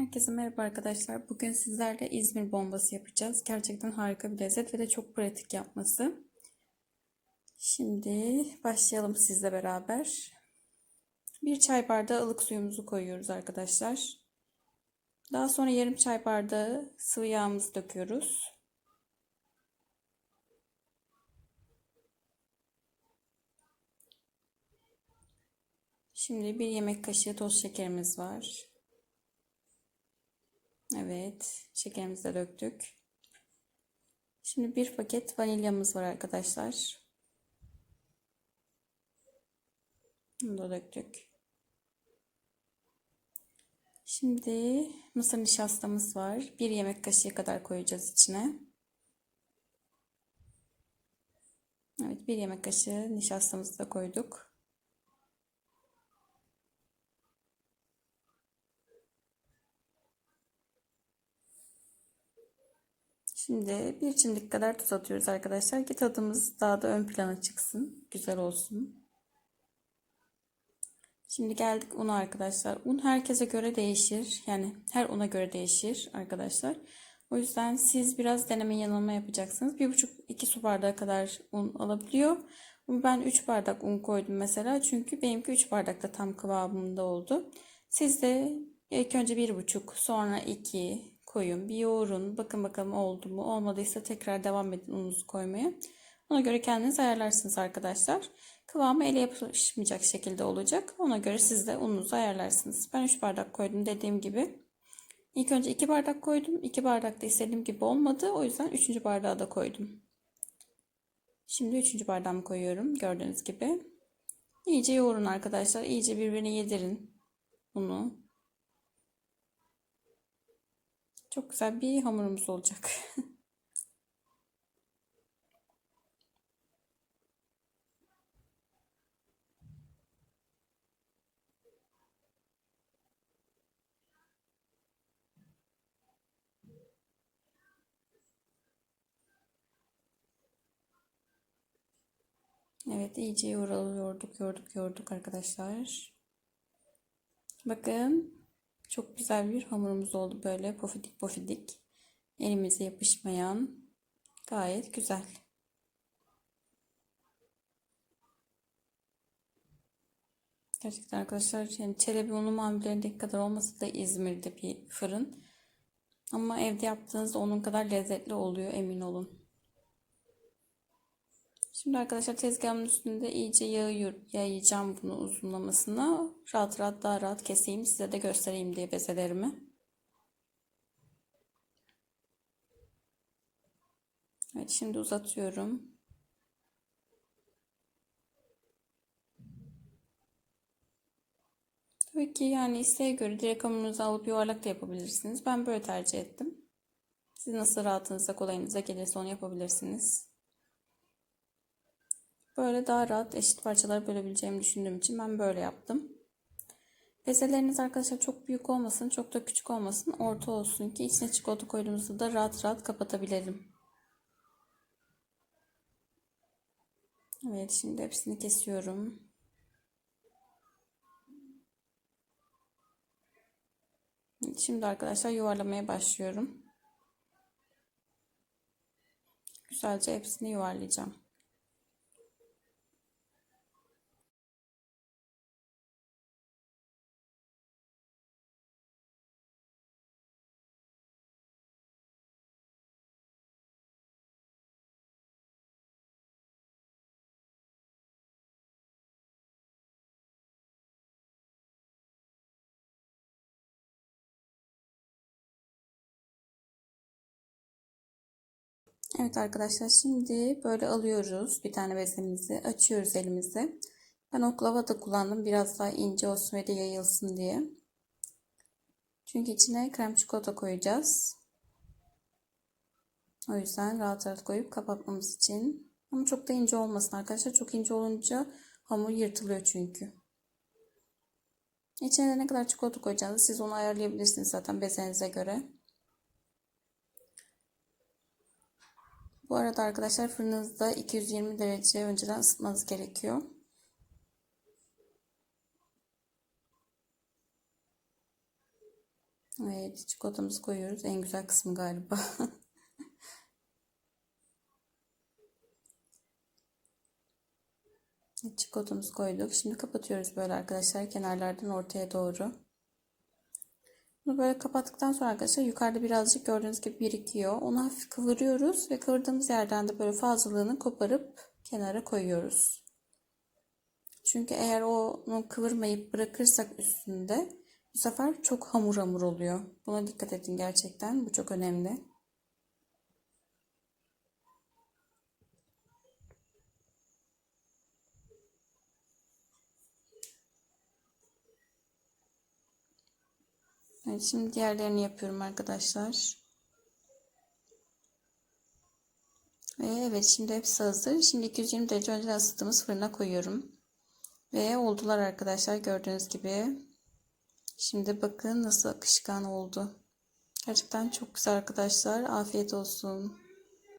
Herkese merhaba arkadaşlar. Bugün sizlerle İzmir bombası yapacağız. Gerçekten harika bir lezzet ve de çok pratik yapması. Şimdi başlayalım sizle beraber. Bir çay bardağı ılık suyumuzu koyuyoruz arkadaşlar. Daha sonra yarım çay bardağı sıvı yağımızı döküyoruz. Şimdi bir yemek kaşığı toz şekerimiz var. Evet, şekerimizi de döktük. Şimdi bir paket vanilyamız var arkadaşlar. Bunu da döktük. Şimdi mısır nişastamız var. Bir yemek kaşığı kadar koyacağız içine. Evet, bir yemek kaşığı nişastamızı da koyduk. Şimdi bir çimdik kadar tuz atıyoruz arkadaşlar ki tadımız daha da ön plana çıksın. Güzel olsun. Şimdi geldik una arkadaşlar. Un herkese göre değişir. Yani her una göre değişir arkadaşlar. O yüzden siz biraz deneme yanılma yapacaksınız. 1,5-2 su bardağı kadar un alabiliyor. Ben 3 bardak un koydum mesela. Çünkü benimki 3 bardakta tam kıvamında oldu. Siz de ilk önce 1,5 sonra 2 koyun. Bir yoğurun. Bakın bakalım oldu mu? Olmadıysa tekrar devam edin ununuzu koymaya. Ona göre kendiniz ayarlarsınız arkadaşlar. Kıvamı ele yapışmayacak şekilde olacak. Ona göre siz de ununuzu ayarlarsınız. Ben 3 bardak koydum dediğim gibi. İlk önce 2 bardak koydum. 2 bardak da istediğim gibi olmadı. O yüzden 3. bardağı da koydum. Şimdi 3. bardağımı koyuyorum. Gördüğünüz gibi. İyice yoğurun arkadaşlar. İyice birbirine yedirin bunu. Çok güzel bir hamurumuz olacak. Evet iyice yoğruluyorduk, yorduk, yorduk arkadaşlar. Bakın çok güzel bir hamurumuz oldu böyle pofidik pofidik. Elimize yapışmayan. Gayet güzel. Gerçekten arkadaşlar yani Çelebi unu mamullerindeki kadar olmasa da İzmir'de bir fırın. Ama evde yaptığınızda onun kadar lezzetli oluyor emin olun. Şimdi arkadaşlar tezgahımın üstünde iyice yağı yayacağım bunu uzunlamasına. Rahat rahat daha rahat keseyim size de göstereyim diye bezelerimi. Evet şimdi uzatıyorum. Tabii ki yani isteğe göre direkt hamurunuzu alıp yuvarlak da yapabilirsiniz. Ben böyle tercih ettim. Siz nasıl rahatınıza kolayınıza gelirse onu yapabilirsiniz. Böyle daha rahat eşit parçalara bölebileceğimi düşündüğüm için ben böyle yaptım. Bezeleriniz arkadaşlar çok büyük olmasın, çok da küçük olmasın, orta olsun ki içine çikolata koyduğumuzda da rahat rahat kapatabilirim. Evet şimdi hepsini kesiyorum. Şimdi arkadaşlar yuvarlamaya başlıyorum. Güzelce hepsini yuvarlayacağım. Evet arkadaşlar şimdi böyle alıyoruz bir tane bezemizi açıyoruz elimizi. Ben oklava da kullandım biraz daha ince olsun ve de yayılsın diye. Çünkü içine krem çikolata koyacağız. O yüzden rahat rahat koyup kapatmamız için. Ama çok da ince olmasın arkadaşlar. Çok ince olunca hamur yırtılıyor çünkü. İçine ne kadar çikolata koyacağınızı siz onu ayarlayabilirsiniz zaten bezenize göre. Bu arada arkadaşlar fırınınızda 220 derece önceden ısıtmanız gerekiyor. Evet, çikolatamızı koyuyoruz. En güzel kısmı galiba. Çikolatamızı koyduk. Şimdi kapatıyoruz böyle arkadaşlar kenarlardan ortaya doğru. Bunu böyle kapattıktan sonra arkadaşlar yukarıda birazcık gördüğünüz gibi birikiyor. Onu hafif kıvırıyoruz ve kıvırdığımız yerden de böyle fazlalığını koparıp kenara koyuyoruz. Çünkü eğer onu kıvırmayıp bırakırsak üstünde bu sefer çok hamur hamur oluyor. Buna dikkat edin gerçekten. Bu çok önemli. Evet, şimdi diğerlerini yapıyorum arkadaşlar. Ve evet şimdi hepsi hazır. Şimdi 220 derece önceden ısıttığımız fırına koyuyorum. Ve oldular arkadaşlar gördüğünüz gibi. Şimdi bakın nasıl akışkan oldu. Gerçekten çok güzel arkadaşlar. Afiyet olsun.